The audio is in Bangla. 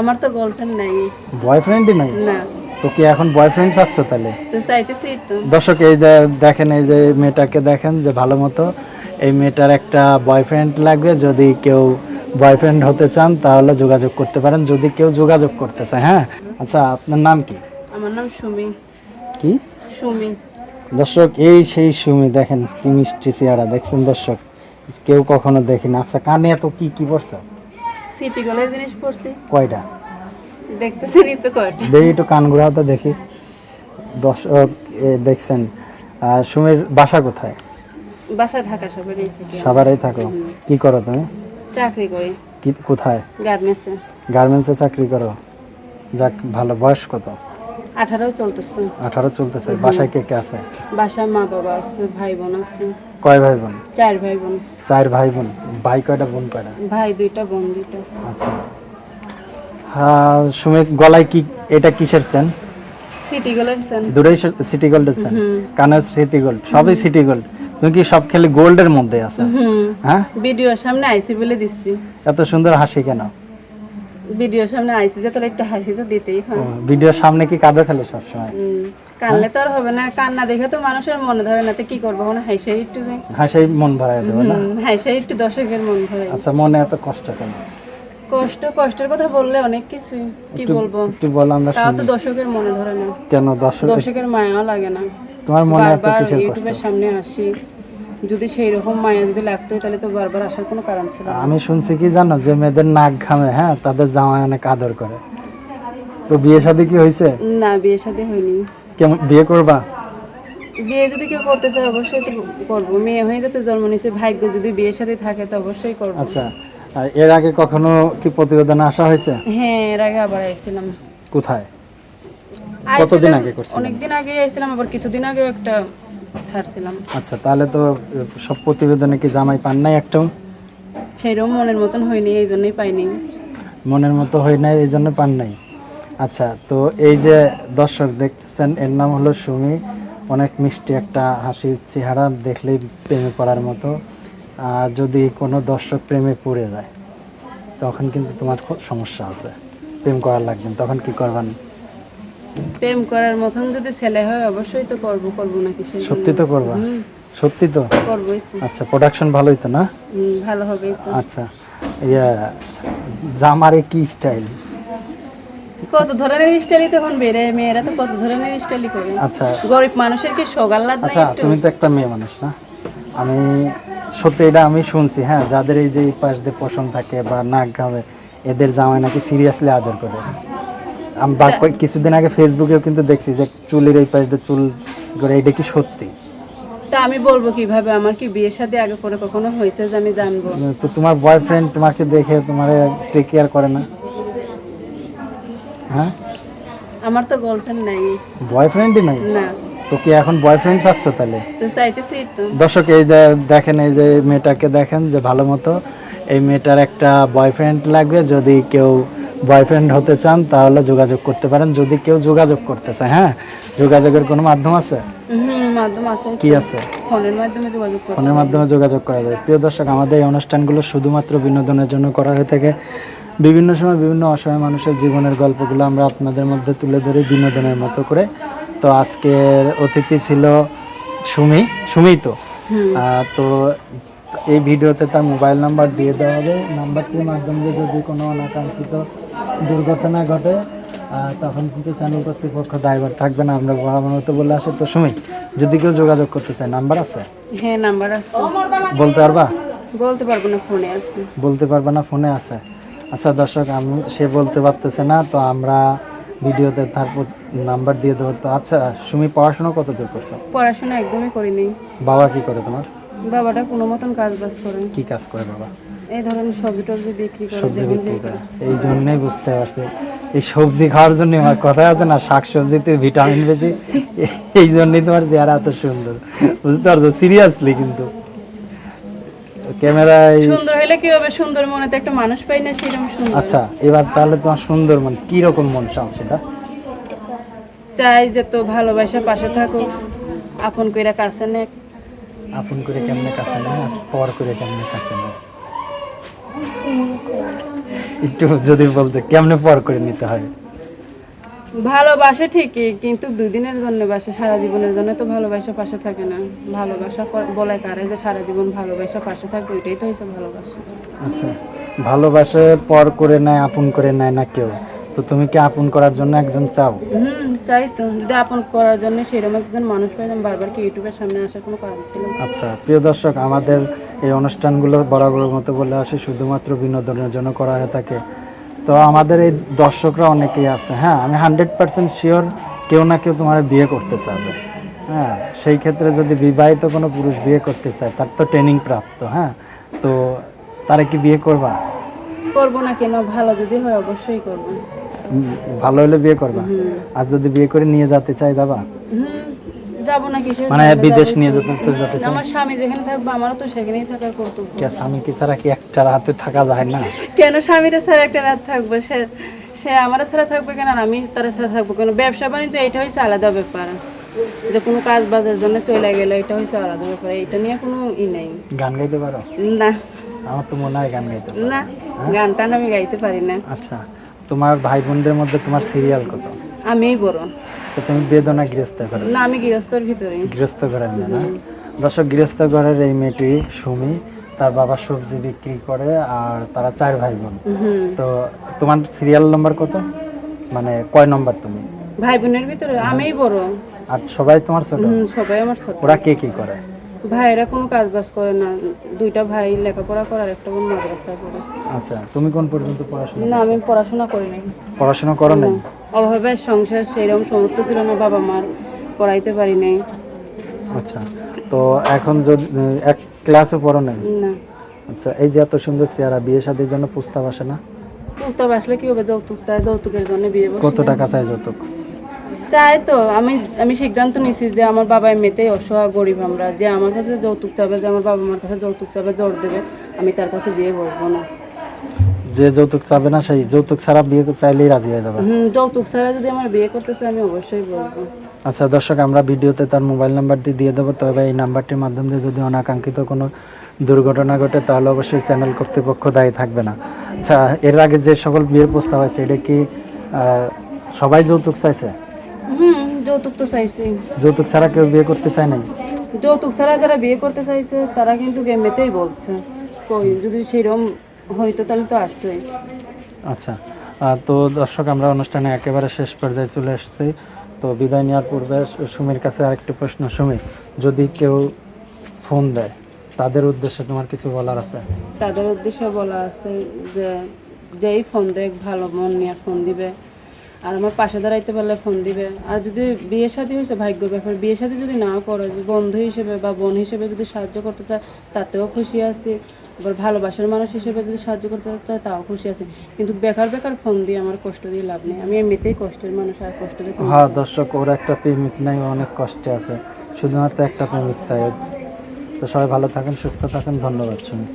আমার তো গার্লফ্রেন্ড নাই। বয়ফ্রেন্ডই নাই? না। তো কি এখন বয়ফ্রেন্ড চাচ্ছ তাহলে? তো চাইতেছি তো। দর্শক এই যে দেখেন এই যে মেয়েটাকে দেখেন যে ভালো মতো এই মেয়েটার একটা বয়ফ্রেন্ড লাগবে। যদি কেউ বয়ফ্রেন্ড হতে চান তাহলে যোগাযোগ করতে পারেন। যদি কেউ যোগাযোগ করতে চায় হ্যাঁ? আচ্ছা আপনার নাম কি? আমার নাম সুমি। কি? সুমি। দর্শক এই সেই সুমি দেখেন কি মিষ্টি চেহারা। দেখছেন দর্শক কেউ কখনো দেখিনি। আচ্ছা কানে এত কি কি পড়ছে? সিটি কলের জিনিস পড়ছি। কয়টা? দেখতেছেন তো কয়টা। দেখি একটু কান ঘুরাতে দেখি। দর্শক এ, দেখছেন। সুমের বাসা কোথায়? বাসা ঢাকা সবারই থেকে। সাভারেই থাকো। কি করো তুমি? চাকরি করি। কি কোথায়? গার্মেন্টসে। গার্মেন্টসে চাকরি করো। যাক ভালো। বয়স কত? আঠারো চলতেছে। আঠারো চলতেছে। বাসায় কে কে আছে? বাসায় মা বাবা আছে ভাই বোন আছে। কয় ভাই বোন চার ভাই বোন চার ভাই বোন ভাই কয়টা বোন কয়টা? ভাই দুইটা বোন দুইটা। আচ্ছা। হ্যাঁ সুমি গলায় কি এটা কিসের সেন সিটি কলের সেন দুটোই সিটি গোল্ডের সেন কানের সিটি গোল্ড সবই সিটি গোল্ড। তুমি কি সব খেলে গোল্ডের মধ্যে আছে? হ্যাঁ? ভিডিওর সামনে আইসি বলে দিচ্ছি। এত সুন্দর হাসি কেন? ভিডিওর সামনে আইসি যে তাহলে একটা হাসি তো দিতেই হয়। ভিডিওর সামনে কি কাঁদো খেলে সবসময়? কানলে তো আর হবে না কান্না দেখে তো মানুষের মনে ধরে না তো কি করব? কোনো হাইসাই একটু হাসাই মন ভরাই দেবো না? হুম, হাইসাই একটু দর্শকের মন ভরে আচ্ছা মনে এত কষ্ট কেন? কষ্ট কষ্টের কথা বললে অনেক কিছুই কি বলব? একটু বল আমরা তাও তো দর্শকের মনে ধরে না। কেন দর্শক দর্শকের মায়াও লাগে না। তোমার মনে এত কিসের কষ্ট? ইউটিউবের সামনে আসি। যদি সেই রকম মায়া যদি লাগতো তাহলে তো বারবার আসার কোনো কারণ ছিল না। আমি শুনছি কি জানো যে মেয়েদের নাক ঘামে হ্যাঁ তাদের জামাই অনেক আদর করে। তো বিয়ে শাদী কি হয়েছে? না বিয়ে শাদী হয়নি। কেমন বিয়ে করবা? বিয়ে যদি কেউ করতে চায় অবশ্যই তো করব। মেয়ে হয়ে যাতে জন্ম নিছে ভাগ্য যদি বিয়ের সাথে থাকে তো অবশ্যই করব। আচ্ছা আর এর আগে কখনো কি প্রতিবেদনে আসা হয়েছে? হ্যাঁ এর আগে আবার আইছিলাম। কোথায়? কতদিন আগে করছিলেন? অনেকদিন আগে আইছিলাম আবার কিছুদিন আগে একটা ছাড়ছিলাম। আচ্ছা তাহলে তো সব প্রতিবেদনে কি জামাই পান নাই একটাও? সেইরকম মনের মতন হয়নি এই জন্যই পাইনি মনের মতো হয় নাই এই জন্য পান নাই। আচ্ছা তো এই যে দর্শক দেখতেছেন এর নাম হলো সুমি। অনেক মিষ্টি একটা হাসির চেহারা দেখলেই প্রেমে পড়ার মতো। আর যদি কোনো দর্শক প্রেমে পড়ে যায় তখন কিন্তু তোমার খুব সমস্যা আছে। প্রেম করার লাগবে তখন কি করবেন? প্রেম করার মতন যদি ছেলে হয় অবশ্যই তো করব করব না কিছু। সত্যি তো করবা? সত্যি তো? করবোই তো। আচ্ছা প্রোডাকশন ভালোই তো না? ভালো হবেই তো। আচ্ছা ইয়া জামারে কি স্টাইল কত ধরনের স্টাইলই তখন বেড়ে মেয়েরা তো কত ধরনের স্টাইলই করে। আচ্ছা। গরিব মানুষের কি সগাল্লাদ নাই আচ্ছা তুমি তো একটা মেয়ে মানুষ না? আমি সত্যি এটা আমি শুনছি হ্যাঁ? যাদের এই যে পাশ দিয়ে পশম থাকে বা নাক ঘামে এদের জামাই নাকি সিরিয়াসলি আদর করে? আমি বা কিছুদিন আগে ফেসবুকেও কিন্তু দেখছি যে চুলের এই পাশ দিয়ে চুল করে এটা কি সত্যি? তা আমি বলব কীভাবে আমার কি বিয়ের সাথে আগে করে কখনো হয়েছে যে আমি জানব? তো তোমার বয়ফ্রেন্ড তোমাকে দেখে তোমার টেক কেয়ার করে না? হ্যাঁ? আমার তো গার্লফ্রেন্ড নাই। বয়ফ্রেন্ডই নাই? না। তো কি এখন বয়ফ্রেন্ড চাচ্ছ তাহলে? তো চাইতেছি তো। দর্শক এই যে দেখেন এই যে মেয়েটাকে দেখেন যে ভালো মতো এই মেয়েটার একটা বয়ফ্রেন্ড লাগবে যদি কেউ বয়ফ্রেন্ড হতে চান তাহলে যোগাযোগ করতে পারেন। যদি কেউ যোগাযোগ করতে চায় হ্যাঁ? যোগাযোগের কোনো মাধ্যম আছে? মাধ্যম আছে। কি আছে? ফোনের মাধ্যমে যোগাযোগ ফোনের মাধ্যমে যোগাযোগ করা যায়। প্রিয় দর্শক আমাদের এই অনুষ্ঠানগুলো শুধুমাত্র বিনোদনের জন্য করা হয়ে থাকে। বিভিন্ন সময় বিভিন্ন অসহায় মানুষের জীবনের গল্পগুলো আমরা আপনাদের মধ্যে তুলে ধরি বিনোদনের মতো করে। তো আজকের অতিথি ছিল সুমি। সুমি তো। তো এই ভিডিওতে তার মোবাইল নাম্বার দিয়ে দেওয়া হবে। নাম্বারটির মাধ্যমে যদি কোনো অনাকাঙ্ক্ষিত দুর্ঘটনা ঘটে তখন কিন্তু চ্যানেল কর্তৃপক্ষ দায়ভার থাকবে না। আমরা মতো বলে আসে তো সুমি যদি কেউ যোগাযোগ করতে চায় নাম্বার আছে? হ্যাঁ নাম্বার আছে। বলতে পারবা? বলতে পারব না ফোনে আছে। বলতে পারবে না ফোনে আছে। আচ্ছা দর্শক আমি সে বলতে পারতেছে না তো আমরা ভিডিওতে তার নাম্বার দিয়ে দেবো। তো আচ্ছা সুমি পড়াশোনা কত দূর করছ? পড়াশোনা একদমই করিনি। বাবা কি করে তোমার? বাবাটা কোনো মতন কাজ বাজ করে কি কাজ করে বাবা? এই ধরেন সবজি টবজি বিক্রি করে সবজি বিক্রি করে। এই জন্যই বুঝতে পারছি। এই সবজি খাওয়ার জন্য আমার কথা আছে না শাক সবজিতে ভিটামিন বেশি। এই জন্যই তোমার চেহারা এত সুন্দর। বুঝতে পারছ? সিরিয়াসলি কিন্তু। ক্যামেরায় সুন্দর হলে কি হবে? সুন্দর মনে তো একটা মানুষ পাই না সেরকম সুন্দর। আচ্ছা এবার তাহলে তোমার সুন্দর মন কি রকম মন চাও সেটা? চাই যে তো ভালোবাসা পাশে থাকুক আপন কইরা কাছে নে আপন করে কেমনে কাছে না পর করে কেমনে কাছে না? একটু যদি বলতে কেমনে পর করে নিতে হয়? ভালোবাসে ঠিকই কিন্তু দুই দিনের জন্য বাসে সারা জীবনের জন্য তো ভালোবাসা পাশে থাকে না। ভালোবাসা বলে কারে যে সারা জীবন ভালোবাসা পাশে থাকবে ওইটাই তো হয়েছে ভালোবাসা। আচ্ছা ভালোবাসে পর করে নেয় আপন করে নেয় না কেউ? তো তুমি কি আপন করার জন্য একজন চাও? হুম তাই তো। যদি আপন করার জন্য সেরকম একজন মানুষ পাইতাম বারবার কি ইউটিউবের সামনে আসার কোনো কারণ ছিল? আচ্ছা প্রিয় দর্শক আমাদের এই অনুষ্ঠানগুলো বরাবর মতো বলে আসে শুধুমাত্র বিনোদনের জন্য করা হয়ে থাকে তো আমাদের এই দর্শকরা অনেকেই আছে হ্যাঁ? আমি হান্ড্রেড পার্সেন্ট শিওর কেউ না কেউ তোমার বিয়ে করতে চাবে। হ্যাঁ সেই ক্ষেত্রে যদি বিবাহিত কোনো পুরুষ বিয়ে করতে চায় তার তো ট্রেনিং প্রাপ্ত হ্যাঁ? তো তারা কি বিয়ে করবা? করব না কেন? ভালো যদি হয় অবশ্যই করব। ভালো হলে বিয়ে করবা। আর যদি বিয়ে করে নিয়ে যেতে চাই যাবা? যাব না কিসের মানে বিদেশ নিয়ে যেতে যেতে চাই আমার স্বামী যেখানে থাকবে আমারও তো সেখানেই থাকার কর্তব্য। কে স্বামী কি ছাড়া কি একটা রাতে থাকা যায় না? কেন? স্বামীরা ছাড়া একটা রাত থাকবে। সে সে আমার ছাড়া থাকবে কেন? আমি তার ছাড়া থাকব কেন? ব্যবসা বাণিজ্য এটা হচ্ছে আলাদা ব্যাপার। যে কোনো কাজ বাজার জন্য চলে গেলে এটা হচ্ছে আলাদা ব্যাপার। এটা নিয়ে কোনো ই নেই। গান গাইতে পারো? না। আমার তো মনে হয় গান গাইতে না গান টান আমি গাইতে পারি না। আচ্ছা। তোমার ভাই বোনদের মধ্যে তোমার সিরিয়াল কত? আমিই বড়। তো তুমি বেদনা গৃহস্থ ঘরে? না আমি গৃহস্থর ভিতরে। গৃহস্থ ঘরের মেয়ে না? দর্শক গৃহস্থ ঘরের এই মেয়েটি সুমি তার বাবা সবজি বিক্রি করে আর তারা চার ভাই বোন তো তোমার সিরিয়াল নাম্বার কত? মানে কয় নম্বর তুমি? ভাই বোনের ভিতরে আমিই বড়। আর সবাই তোমার ছোট? সবাই আমার ছোট। ওরা কে কি করে? ভাইরা কোনো কাজ বাজ করে না। দুইটা ভাই লেখাপড়া করে আর একটা বোন মাদ্রাসা করে আচ্ছা তুমি কোন পর্যন্ত পড়াশোনা না আমি পড়াশোনা করি নাই। পড়াশোনা করো নাই? অভাবে সংসার সেইরকম সমর্থ ছিল না বাবা মার পড়াইতে পারি নাই। আচ্ছা তো এখন যদি এক ক্লাসে পড়ো নাই? না। আচ্ছা এই যে এত সুন্দর চেহারা বিয়ে শাদির জন্য প্রস্তাব আসে না? প্রস্তাব আসলে কি হবে? যৌতুক চাই যৌতুকের জন্য বিয়ে কত টাকা চাই যৌতুক? চাই তো আমি আমি সিদ্ধান্ত নিছি যে আমার বাবা এমনিতেই অসহায় গরিব আমরা যে আমার কাছে যৌতুক চাবে যে আমার বাবা মার কাছে যৌতুক চাবে জোর দেবে আমি তার কাছে বিয়ে করব না। যে যৌতুক চাবে না সেই যৌতুক ছাড়া বিয়ে চাইলেই রাজি হয়ে যাবে। হুম যৌতুক ছাড়া যদি আমার বিয়ে করতে চাই আমি অবশ্যই বলব। আচ্ছা দর্শক আমরা ভিডিওতে তার মোবাইল নাম্বারটি দিয়ে দেবো তবে এই নাম্বারটির মাধ্যমে যদি অনাকাঙ্ক্ষিত কোনো দুর্ঘটনা ঘটে তাহলে অবশ্যই চ্যানেল কর্তৃপক্ষ দায়ী থাকবে না। আচ্ছা এর আগে যে সকল বিয়ের প্রস্তাব আছে এটা কি সবাই যৌতুক চাইছে? হুম যৌতুক তো চাইছি। যৌতুক ছাড়া কেউ বিয়ে করতে চায় নাই? যৌতুক ছাড়া যারা বিয়ে করতে চাইছে তারা কিন্তু এমনিতেই বলছে। কই যদি সেরকম হইতো তাহলে তো আসতোই। আচ্ছা তো দর্শক আমরা অনুষ্ঠানে একেবারে শেষ পর্যায়ে চলে এসেছি। তো বিদায় নেওয়ার পূর্বে সুমির কাছে আরেকটি প্রশ্ন। সুমি যদি কেউ ফোন দেয় তাদের উদ্দেশ্যে তোমার কিছু বলার আছে? তাদের উদ্দেশ্যে বলা আছে যে যেই ফোন দেখ ভালো মন নিয়ে ফোন দিবে। আর আমার পাশে দাঁড়াইতে পারলে ফোন দিবে। আর যদি বিয়ে শাদী হয়েছে ভাগ্য ব্যাপার বিয়ে শাদী যদি না করে বন্ধু হিসেবে বা বোন হিসেবে যদি সাহায্য করতে চায় তাতেও খুশি আছি। আবার ভালোবাসার মানুষ হিসেবে যদি সাহায্য করতে চায় তাও খুশি আছি। কিন্তু বেকার বেকার ফোন দিয়ে আমার কষ্ট দিয়ে লাভ নেই। আমি এমনিতেই কষ্টের মানুষ আর কষ্ট দিয়ে হ্যাঁ দর্শক ওর একটা প্রেমিক নাই অনেক কষ্টে আছে। শুধুমাত্র একটা প্রেমিক চাই হচ্ছে তো সবাই ভালো থাকেন সুস্থ থাকেন ধন্যবাদ সুমি